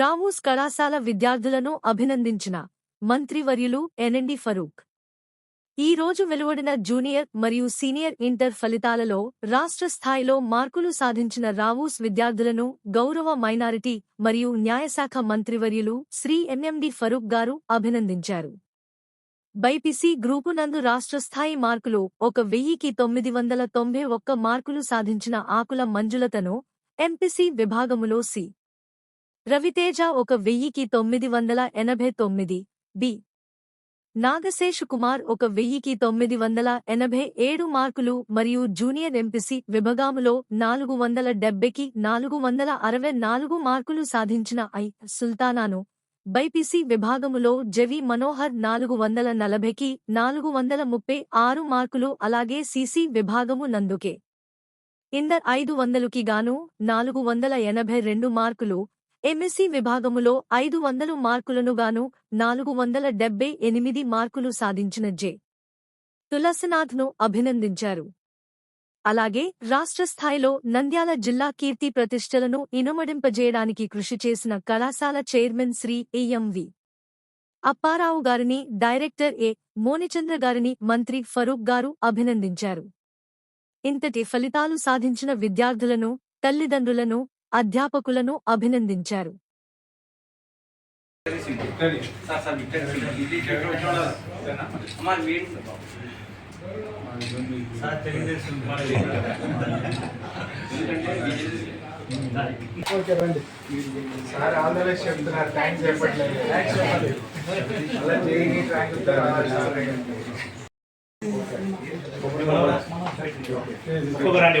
రావూస్ కళాశాల విద్యార్థులను అభినందించిన మంత్రివర్యులు ఎన్ఎండి ఫరూక్. ఈ రోజు వెలువడిన జూనియర్ మరియు సీనియర్ ఇంటర్ ఫలితాలలో రాష్ట్ర స్థాయిలో మార్కులు సాధించిన రావూస్ విద్యార్థులను గౌరవ మైనారిటీ మరియు న్యాయశాఖ మంత్రివర్యులు శ్రీ ఎన్ఎండి ఫరూక్ గారు అభినందించారు. బైపీసీ గ్రూపు నందు రాష్ట్ర స్థాయి మార్కులు ఒక వెయ్యికి తొమ్మిది వందల తొంభై ఒక్క మార్కులు సాధించిన ఆకుల మంజులతను ఎంపీసీ విభాగములో సి. రవితేజ ఒక వెయ్యికి తొమ్మిది వందల ఎనభై తొమ్మిది. బి. నాగశేష్ కుమార్ ఒక వెయ్యికి తొమ్మిది వందల ఎనభై ఏడు మార్కులు మరియు జూనియర్ ఎంపీసీ విభాగాములో నాలుగు వందల డెబ్బెకి నాలుగు వందల అరవై నాలుగు మార్కులు సాధించిన ఐ. సుల్తానాను. బైపీసీ విభాగములో జవి మనోహర్ నాలుగు వందల నలభైకి నాలుగు వందల ముప్పై ఆరు మార్కులు అలాగే సీసీ విభాగము నందుకే. ఇందర్ ఐదు వందలుకి గాను నాలుగు వందల ఎనభై రెండు మార్కులు ఎంఎస్సీ విభాగములో ఐదు వందలు మార్కులను గాను నాలుగు వందల డెబ్బై ఎనిమిది మార్కులు సాధించిన జె. తులసినాథ్ను అభినందించారు. అలాగే రాష్ట్ర స్థాయిలో నంద్యాల జిల్లా కీర్తి ప్రతిష్టలను ఇనుమడింపజేయడానికి కృషి చేసిన కళాశాల చైర్మన్ శ్రీ ఏఎంవి అప్పారావు గారిని డైరెక్టర్ ఏ మోనిచంద్ర గారిని మంత్రి ఫరూక్ గారు అభినందించారు. ఇంతటి ఫలితాలు సాధించిన విద్యార్థులను తల్లిదండ్రులను అధ్యాపకులను అభినందించారు. ఓకే రండి సార్ ఆల్ ద బెస్ట్ చెప్తున్నారు థ్యాంక్స్ చెప్పట్లేదు అలా చేయి థ్యాంక్స్ ఒక్కొక్క రండి.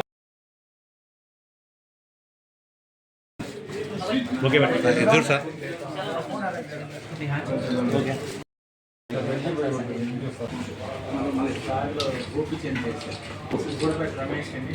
Okay madam. సార్ ఎదురు సార్ రమేష్ అండి